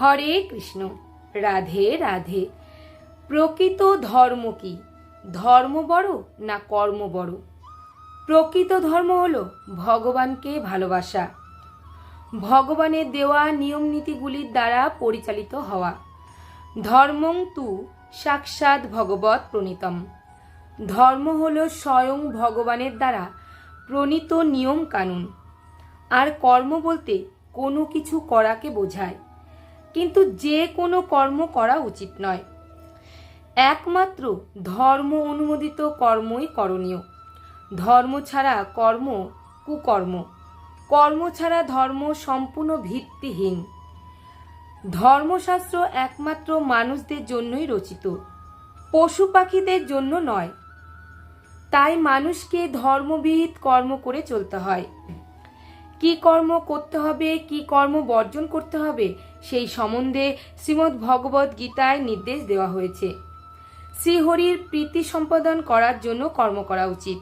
হরে কৃষ্ণ, রাধে রাধে। প্রকৃত ধর্ম কি? ধর্ম বড় না কর্ম বড়? প্রকৃত ধর্ম হলো ভগবানকে ভালোবাসা। ভগবানের দেওয়া নিয়ম নীতিগুলির দ্বারা পরিচালিত হওয়া। ধর্মং তু সাক্ষাৎ ভগবত প্রণীতম। ধর্ম হলো স্বয়ং ভগবানের দ্বারা প্রণীত নিয়ম কানুন। আর কর্ম বলতে কোনো কিছু করাকে বোঝায়। কিন্তু যে কোনো কর্ম করা উচিত নয়। একমাত্র ধর্ম অনুমোদিত কর্মই করণীয়। ধর্ম ছাড়া কর্ম কুকর্ম। কর্ম ছাড়া ধর্ম সম্পূর্ণ ভিত্তিহীন। ধর্মশাস্ত্র একমাত্র মানুষদের জন্যই রচিত। পশু পাখিদের জন্য নয়। তাই মানুষকে ধর্মবিহিত কর্ম করে চলতে হয়। কি কর্ম করতে হবে, কি কর্ম বর্জন করতে হবে, সেই সম্বন্ধে শ্রীমদ্ ভগবত গীতায় নির্দেশ দেওয়া হয়েছে। শ্রীহরির প্রীতি সম্পাদন করার জন্য কর্ম করা উচিত।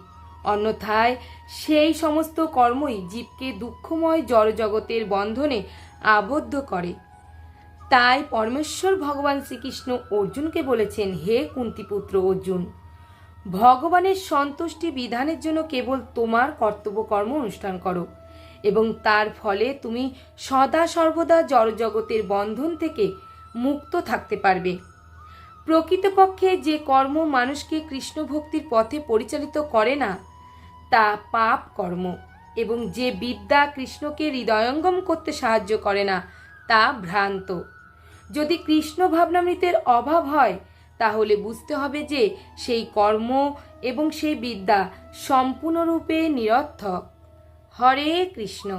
অন্যথায় সেই সমস্ত কর্মই জীবকে দুঃখময় জড়জগতের বন্ধনে আবদ্ধ করে। তাই পরমেশ্বর ভগবান শ্রীকৃষ্ণ অর্জুনকে বলেছেন, হে কুন্তিপুত্র অর্জুন, ভগবানের সন্তুষ্টি বিধানের জন্য কেবল তোমার কর্তব্য কর্ম অনুষ্ঠান করো। এবং তার ফলে তুমি সদা সর্বদা জড়জগতের বন্ধন থেকে মুক্ত থাকতে পারবে। প্রকৃতপক্ষে যে কর্ম মানুষকে কৃষ্ণ ভক্তির পথে পরিচালিত করে না, তা পাপ কর্ম এবং যে বিদ্যা কৃষ্ণকে হৃদয়ঙ্গম করতে সাহায্য করে না, তা ভ্রান্ত। যদি কৃষ্ণ ভাবনামৃতের অভাব হয়, তাহলে বুঝতে হবে যে সেই কর্ম এবং সেই বিদ্যা সম্পূর্ণরূপে নিরর্থক। হরে কৃষ্ণ।